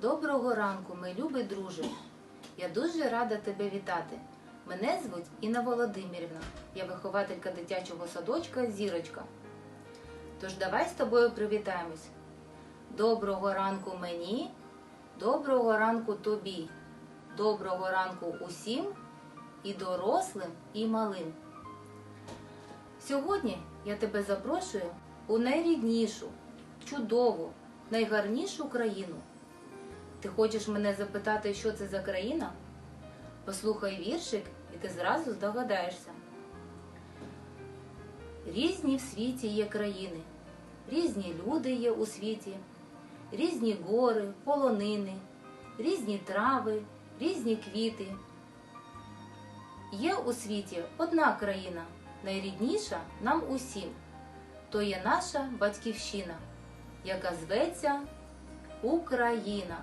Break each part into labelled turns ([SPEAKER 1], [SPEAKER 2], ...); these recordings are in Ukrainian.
[SPEAKER 1] Доброго ранку, мій любий друже. Я дуже рада тебе вітати. Мене звуть Інна Володимирівна. Я вихователька дитячого садочка Зірочка. Тож давай з тобою привітаємось. Доброго ранку мені, доброго ранку тобі, доброго ранку усім і дорослим, і малим. Сьогодні я тебе запрошую у найріднішу, чудову, найгарнішу країну. Ти хочеш мене запитати, що це за країна? Послухай віршик, і ти зразу здогадаєшся. Різні в світі є країни, різні люди є у світі, різні гори, полонини, різні трави, різні квіти. Є у світі одна країна, найрідніша нам усім. То є наша батьківщина, яка зветься Україна.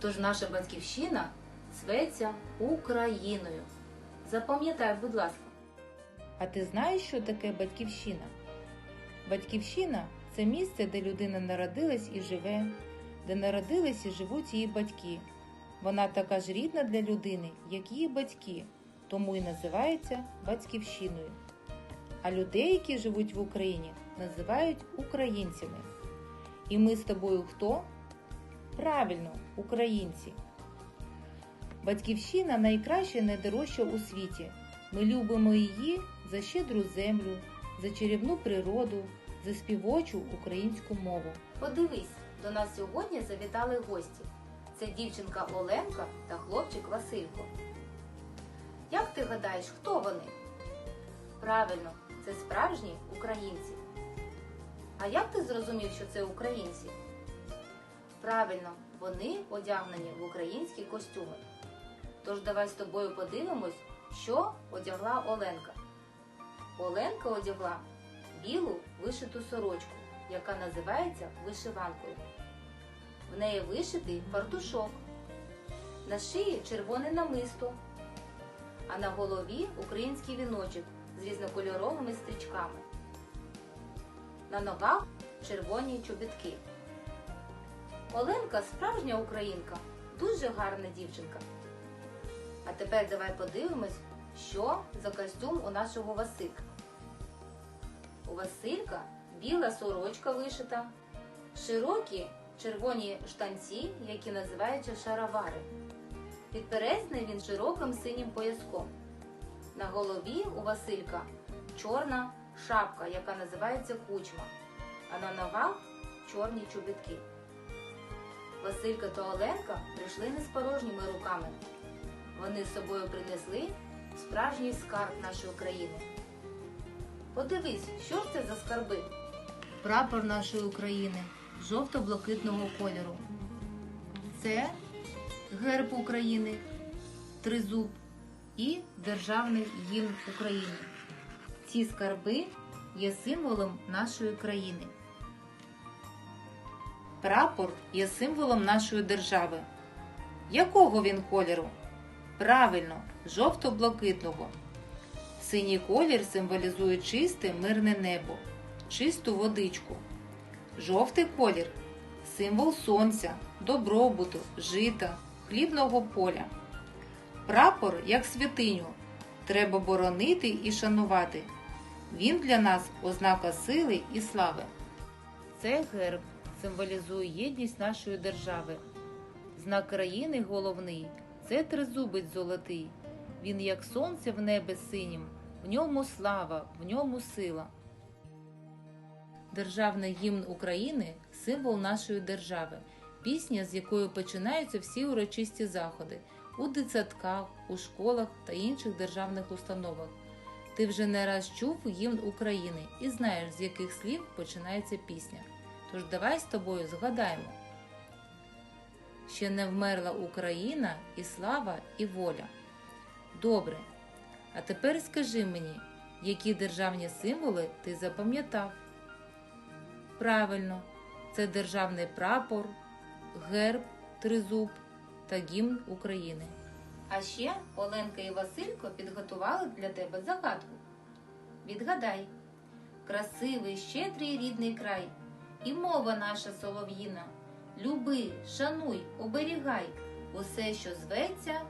[SPEAKER 1] Тож наша батьківщина зветься Україною. Запам'ятай, будь ласка. А ти знаєш, що таке батьківщина? Батьківщина це місце, де людина народилась і живе, де народились і живуть її батьки. Вона така ж рідна для людини, як її батьки, тому і називається батьківщиною. А людей, які живуть в Україні, називають українцями. І ми з тобою хто? Правильно, українці. Батьківщина найкраща і найдорожча у світі. Ми любимо її за щедру землю, за чарівну природу, за співочу українську мову. Подивись, до нас сьогодні завітали гості. Це дівчинка Оленка та хлопчик Василько. Як ти гадаєш, хто вони? Правильно, це справжні українці. А як ти зрозумів, що це українці? Правильно, вони одягнені в українські костюми. Тож давай з тобою подивимось, що одягла Оленка. Оленка одягла білу вишиту сорочку, яка називається вишиванкою. В неї вишитий фартушок, на шиї червоне намисто, а на голові український віночок з різнокольоровими стрічками. На ногах червоні чобітки. Оленка справжня українка, дуже гарна дівчинка. А тепер давай подивимось, що за костюм у нашого Василька. У Василька біла сорочка вишита, широкі червоні штанці, які називаються шаровари. Підперезний він широким синім пояском. На голові у Василька чорна шапка, яка називається кучма, а на ногах чорні чобітки. Василька та Оленка прийшли не з порожніми руками. Вони з собою принесли справжній скарб нашої країни. Подивись, що ж це за скарби? Прапор нашої України жовто-блакитного кольору. Це герб України, тризуб і державний гімн України. Ці скарби є символом нашої країни. Прапор є символом нашої держави. Якого він кольору? Правильно, жовто-блакитного. Синій колір символізує чисте мирне небо, чисту водичку. Жовтий колір символ сонця, добробуту, жита, хлібного поля. Прапор як святиню треба боронити і шанувати. Він для нас ознака сили і слави. Це герб символізує єдність нашої держави. Знак країни головний це тризубець золотий. Він як сонце в небі синім, в ньому слава, в ньому сила. Державний гімн України символ нашої держави, пісня, з якою починаються всі урочисті заходи у дитсадках, у школах та інших державних установах. Ти вже не раз чув гімн України і знаєш, з яких слів починається пісня. Тож давай з тобою згадаємо. Ще не вмерла Україна і слава, і воля. Добре. А тепер скажи мені, які державні символи ти запам'ятав? Правильно, це державний прапор, герб, тризуб та гімн України. А ще Оленка і Василько підготували для тебе загадку. Відгадай, красивий, щедрий рідний край, і мова наша солов'їна, люби, шануй, оберігай усе, що зветься.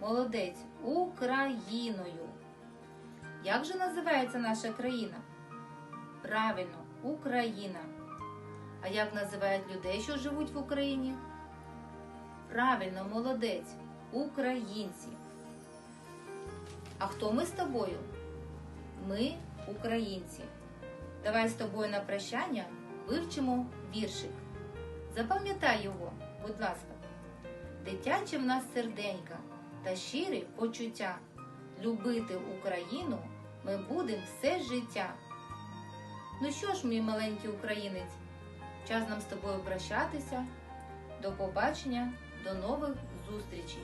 [SPEAKER 1] Молодець Україною. Як же називається наша країна? Правильно, Україна. А як називають людей, що живуть в Україні? Правильно, молодець, українці. А хто ми з тобою? Ми українці. Давай з тобою на прощання вивчимо віршик. Запам'ятай його, будь ласка. Дитяче в нас серденька та щирі почуття. Любити Україну ми будемо все життя. Ну що ж, мій маленький українець, час нам з тобою прощатися. До побачення, до нових зустрічей!